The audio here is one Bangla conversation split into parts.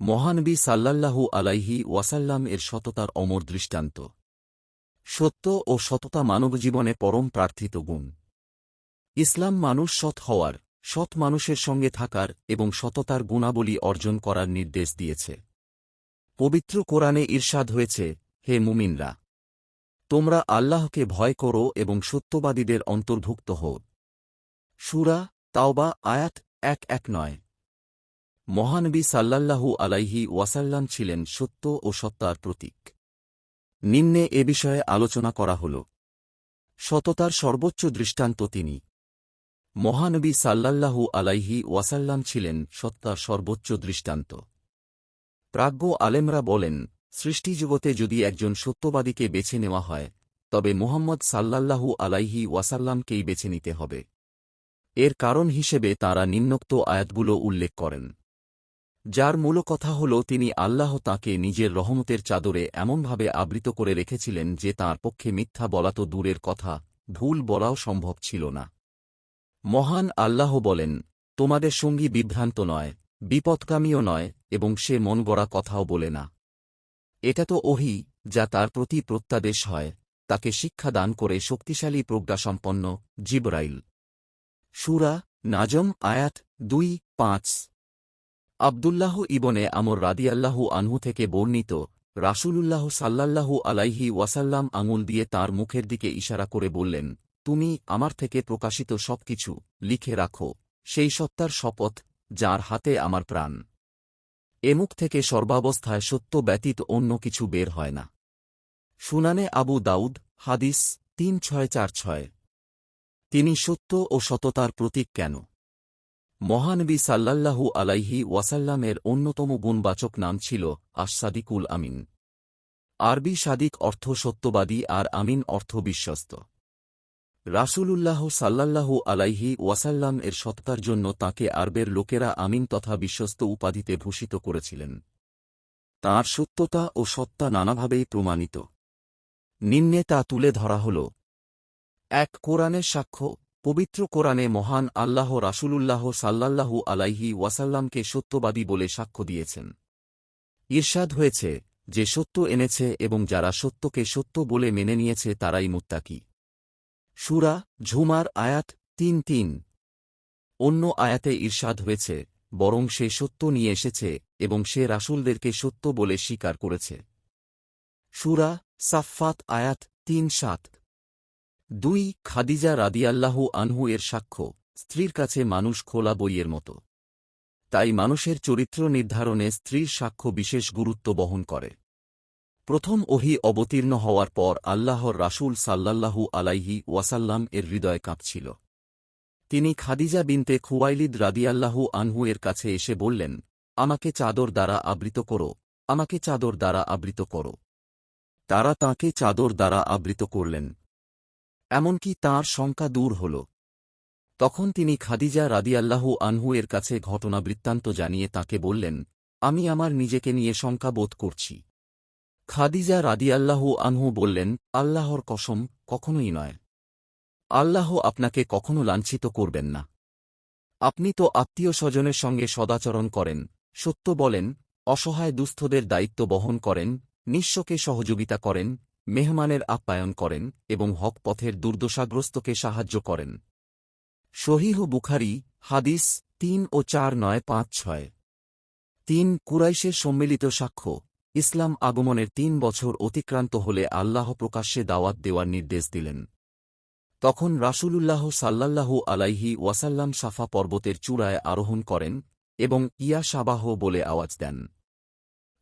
মহানবী সাল্লাল্লাহু আলাইহি ওয়াসাল্লাম এর সততার অমর দৃষ্টান্ত। সত্য ও সততা মানবজীবনে পরম প্রার্থিত গুণ। ইসলাম মানুষ সৎ হওয়ার, সৎ মানুষের সঙ্গে থাকার এবং সততার গুণাবলী অর্জন করার নির্দেশ দিয়েছে। পবিত্র কোরআনে ঈর্ষাদ হয়েছে, হে মুমিনরা! তোমরা আল্লাহকে ভয় করো এবং সত্যবাদীদের অন্তর্ভুক্ত হও। সুরা তাওবা আয়াত এক এক নয়। মহানবী সাল্লাল্লাহু আলাইহি ওয়াসাল্লাম ছিলেন সত্য ও সত্তার প্রতীক। নিম্নে এ বিষয়ে আলোচনা করা হল। সততার সর্বোচ্চ দৃষ্টান্ত তিনি। মহানবী সাল্লাল্লাহু আলাইহি ওয়াসাল্লাম ছিলেন সত্তার সর্বোচ্চ দৃষ্টান্ত। প্রাজ্ঞ আলেমরা বলেন সৃষ্টিজগতে যদি একজন সত্যবাদীকে বেছে নেওয়া হয়, তবে মুহাম্মদ সাল্লাল্লাহু আলাইহি ওয়াসাল্লামকেই বেছে নিতে হবে। এর কারণ হিসেবে তাঁরা নিম্নোক্ত আয়াতগুলো উল্লেখ করেন। যার মূল কথা হল তিনি আল্লাহ তাকে নিজের রহমতের চাদরে এমনভাবে আবৃত করে রেখেছিলেন যে তার পক্ষে মিথ্যা বলা তো দূরের কথা, ভুল বলাও সম্ভব ছিল না। মহান আল্লাহ বলেন, তোমাদের সঙ্গী বিভ্রান্ত নয় বিপদকামীও নয়, এবং সে মন গড়া কথাও বলে না। এটা তো ওহি, যা তার প্রতি প্রত্যাদেশ হয়, তাকে শিক্ষা দান করে শক্তিশালী প্রজ্ঞাসম্পন্ন জিবরাইল। সুরা নাজম আয়াত দুই পাঁচ। আবদুল্লাহ ইবনে আমর রাদিয়াল্লাহু আনহু থেকে বর্ণিত, রাসূলুল্লাহ সাল্লাল্লাহু আলাইহি ওয়াসাল্লাম আঙুল দিয়ে তার মুখের দিকে ইশারা করে বললেন, তুমি আমার থেকে প্রকাশিত সবকিছু লিখে রাখো, সেই সত্তার শপথ যার হাতে আমার প্রাণ। এ মুখ থেকে সর্বাবস্থায় সত্য ব্যতীত অন্য কিছু বের হয় না। শুনানে আবু দাউদ, হাদিস তিন ছয় চার ছয়। তিনি সত্য ও সততার প্রতীক কেন? মহানবী সাল্লাল্লাহু আলাইহি ওয়াসাল্লামের অন্যতম গুণবাচক নাম ছিল আশসাদিকুল আমিন। আরবি সাদিক অর্থ সত্যবাদী আর আমিন অর্থ বিশ্বস্ত। রাসূলুল্লাহ সাল্লাল্লাহু আলাইহি ওয়াসাল্লাম এর সত্তার জন্য তাকে আরবের লোকেরা আমিন তথা বিশ্বস্ত উপাধিতে ভূষিত করেছিলেন। তাঁর সত্যতা ও সত্তা নানাভাবেই প্রমাণিত। নিম্নে তা তুলে ধরা হল, এক কোরআনের সাক্ষ্য পবিত্র কোরআনে মহান আল্লাহ রাসূলুল্লাহ সাল্লাল্লাহু আলাইহি ওয়াসাল্লামকে সত্যবাদী বলে সাক্ষ্য দিয়েছেন। ঈর্ষাদ হয়েছে, যে সত্য এনেছে এবং যারা সত্যকে সত্য বলে মেনে নিয়েছে তারাই মুত্তাকি। সুরা ঝুমার আয়াত তিন তিন। অন্য আয়াতে ঈর্ষাদ হয়েছে, বরং সে সত্য নিয়ে এসেছে এবং সে রাসুলদেরকে সত্য বলে স্বীকার করেছে। সুরা সাফফাত আয়াত তিন সাত। দুই, খাদিজা রাদিয়াল্লাহু আনহু এর সাক্ষ্য, স্ত্রীর কাছে মানুষ খোলা বইয়ের মতো। তাই মানুষের চরিত্র নির্ধারণে স্ত্রীর সাক্ষ্য বিশেষ গুরুত্ব বহন করে। প্রথম ওহি অবতীর্ণ হওয়ার পর আল্লাহর রাসূল সাল্লাল্লাহু আলাইহি ওয়াসাল্লাম এর হৃদয় কাঁপছিল। তিনি খাদিজা বিনতে খুয়াইলিদ রাদিয়াল্লাহু আনহু এর কাছে এসে বললেন, আমাকে চাদর দ্বারা আবৃত করো, আমাকে চাদর দ্বারা আবৃত করো। তারা তাকে চাদর দ্বারা আবৃত করলেন। এমনকি তাঁর শঙ্কা দূর হল। তখন তিনি খাদিজা রাদিয়াল্লাহু আনহু এর কাছে ঘটনা বৃত্তান্ত জানিয়ে তাকে বললেন, আমি আমার নিজেকে নিয়ে শঙ্কা বোধ করছি। খাদিজা রাদিয়াল্লাহু আনহু বললেন, আল্লাহর কসম, কখনোই নয়। আল্লাহ আপনাকে কখনো লাঞ্ছিত করবেন না। আপনি তো আত্মীয় স্বজনের সঙ্গে সদাচরণ করেন, সত্য বলেন, অসহায় দুস্থদের দায়িত্ব বহন করেন, নিঃস্বকে সহযোগিতা করেন মেহমানের আপ্যায়ন করেন এবং হক পথের দুর্দশাগ্রস্তকে সাহায্য করেন। শহীহ বুখারি, হাদিস তিন ও চার নয় পাঁচ ছয়। তিন, কুরাইশের সম্মিলিত সাক্ষ্য, ইসলাম আগমনের তিন বছর অতিক্রান্ত হলে আল্লাহ প্রকাশ্যে দাওয়াত দেওয়ার নির্দেশ দিলেন। তখন রাসূলুল্লাহ সাল্লাল্লাহু আলাইহি ওয়াসাল্লাম সাফা পর্বতের চূড়ায় আরোহণ করেন এবং ইয়া সাবাহ বলে আওয়াজ দেন।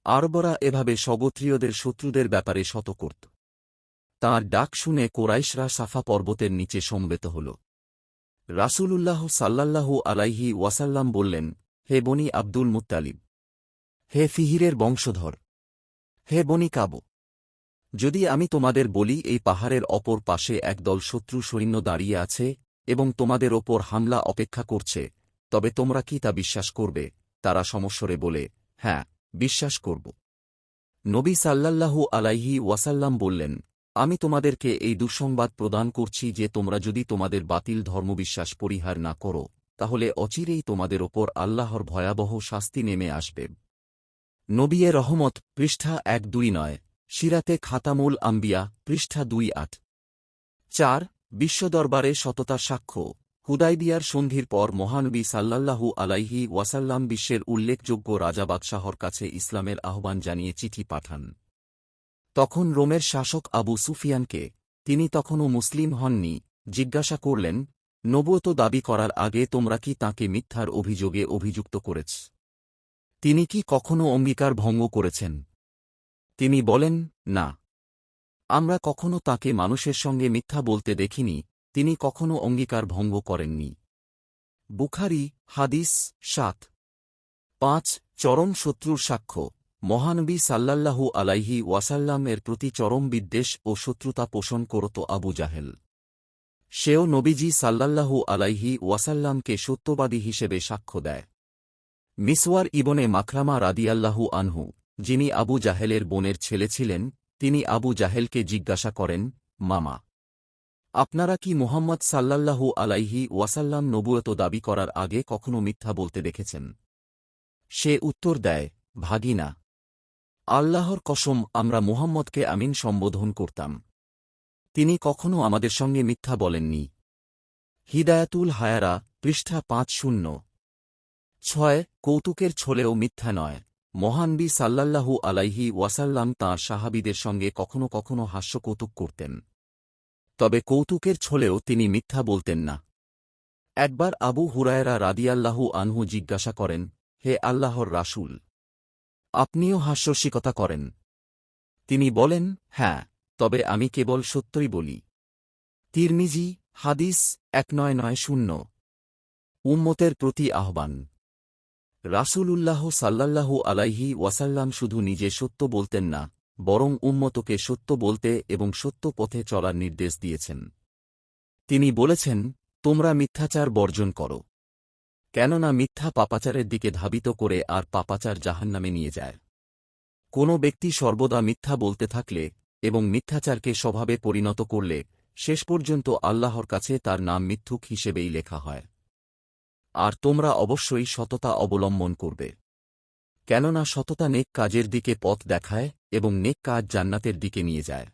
আরবরা এভাবে স্বগোত্রীয়দের শত্রুদের ব্যাপারে শত করত তাঁর ডাক শুনে কোরাইশরা সাফা পর্বতের নিচে সমবেত হল। রাসূলুল্লাহ সাল্লাল্লাহু আলাইহি ওয়াসাল্লাম বললেন, হে বনি আব্দুল মুত্তালিব, হে ফিহিরের বংশধর, হে বনি কাব, যদি আমি তোমাদের বলি এই পাহাড়ের অপর পাশে একদল শত্রু সৈন্য দাঁড়িয়ে আছে এবং তোমাদের ওপর হামলা অপেক্ষা করছে, তবে তোমরা কি তা বিশ্বাস করবে? তারা সমস্বরে বলে হ্যাঁ বিশ্বাস করব। নবী সাল্লাল্লাহু আলাইহি ওয়াসাল্লাম বললেন আমি তোমাদেরকে এই দুঃসংবাদ প্রদান করছি যে তোমরা যদি তোমাদের বাতিল ধর্মবিশ্বাস পরিহার না করো, তাহলে অচিরেই তোমাদের ওপর আল্লাহর ভয়াবহ শাস্তি নেমে আসবে। নবিয়ে রহমত, পৃষ্ঠা এক দুই নয়, সিরাতে খাতামুল আম্বিয়া, পৃষ্ঠা দুই আট। চার, বিশ্বদরবারে সততা সাক্ষ্য হুদাইবিয়ার সন্ধির পর মহানবী সাল্লাল্লাহু আলাইহি ওয়াসাল্লাম বিশ্বের উল্লেখযোগ্য রাজা বাদশাহর কাছে ইসলামের আহ্বান জানিয়ে চিঠি পাঠান। তখন রোমের শাসক আবু সুফিয়ানকে তিনি তখনও মুসলিম হননি, জিজ্ঞাসা করলেন নবত দাবি করার আগে তোমরা কি তাকে মিথ্যার অভিযোগে অভিযুক্ত করেছ? তিনি কি কখনো অঙ্গীকার ভঙ্গ করেছেন? তিনি বলেন, না। আমরা কখনো তাকে মানুষের সঙ্গে মিথ্যা বলতে দেখিনি, তিনি কখনো অঙ্গীকার ভঙ্গ করেননি। বুখারি, হাদিস সাত। পাঁচ, চরম শত্রুর সাক্ষ্য। মহানবী সাল্লাল্লাহু আলাইহি ওয়াসাল্লাম এর প্রতি চরম বিদ্বেষ ও শত্রুতা পোষণ করত আবু জাহেল। সেও নবীজি সাল্লাল্লাহু আলাইহি ওয়াসাল্লামকে সত্যবাদী হিসেবে সাক্ষ্য দেয়। মিসওয়ার ইবনে মাখরামা রাদিয়াল্লাহু আনহু, যিনি আবু জাহেলের বোনের ছেলে ছিলেন, তিনি আবু জাহেলকে জিজ্ঞাসা করেন, মামা, আপনারা কি মুহাম্মদ সাল্লাল্লাহু আলাইহি ওয়াসাল্লাম নবুয়ত দাবি করার আগে কখনো মিথ্যা বলতে দেখেছেন? সে উত্তর দেয়, ভাগিনা। আল্লাহর কসম, আমরা মুহাম্মদকে আমিন সম্বোধন করতাম। তিনি কখনও আমাদের সঙ্গে মিথ্যা বলেননি। হিদায়াতুল হায়ারা, পৃষ্ঠা পাঁচ শূন্য। ছয়, কৌতুকের ছলেও মিথ্যা নয়। মহানবী সাল্লাল্লাহু আলাইহি ওয়াসাল্লাম তাঁর সাহাবিদের সঙ্গে কখনো কখনো হাস্যকৌতুক করতেন। তবে কৌতুকের ছলেও তিনি মিথ্যা বলতেন না। একবার আবু হুরায়রা রাদিয়াল্লাহু আনহু জিজ্ঞাসা করেন, হে আল্লাহর রাসূল আপনিও হাস্যস্বিকতা করেন। তিনি বলেন হ্যাঁ তবে আমি কেবল সত্যই বলি। তিরমিজি, হাদিস এক নয় নয় শূন্য। উম্মতের প্রতি আহ্বান। রাসূলুল্লাহ সাল্লাল্লাহু আলাইহি ওয়াসাল্লাম শুধু নিজে সত্য বলতেন না, বরং উম্মতকে সত্য বলতে এবং সত্য পথে চলার নির্দেশ দিয়েছেন। তিনি বলেছেন, তোমরা মিথ্যাচার বর্জন করো। কেননা মিথ্যা পাপাচারের দিকে ধাবিত করে আর পাপাচার জাহান্নামে নিয়ে যায়। কোনো ব্যক্তি সর্বদা মিথ্যা বলতে থাকলে এবং মিথ্যাচারকে স্বভাবে পরিণত করলে, শেষ পর্যন্ত আল্লাহর কাছে তার নাম মিথ্যুক হিসেবেই লেখা হয়। আর তোমরা অবশ্যই সততা অবলম্বন করবে। কেননা সততা নেক কাজের দিকে পথ দেখায় এবং নেক কাজ জান্নাতের দিকে নিয়ে যায়।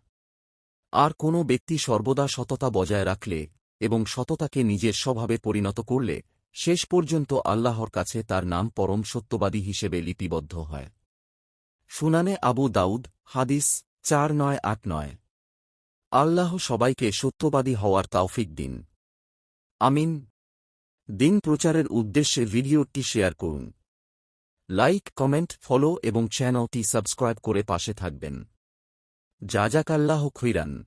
আর কোনো ব্যক্তি সর্বদা সততা বজায় রাখলে এবং সততাকে নিজের স্বভাবে পরিণত করলে শেষ পর্যন্ত আল্লাহর কাছে তার নাম পরম সত্যবাদী হিসেবে লিপিবদ্ধ হয়। সুনানে আবু দাউদ, হাদিস চার নয় আট নয়। আল্লাহ সবাইকে সত্যবাদী হওয়ার তাওফিক দিন। আমিন। দিন প্রচারের উদ্দেশ্যে ভিডিওটি শেয়ার করুন। লাইক, কমেন্ট, ফলো এবং চ্যানেলটি সাবস্ক্রাইব করে পাশে থাকবেন। যাজাকাল্লাহ খৈরান।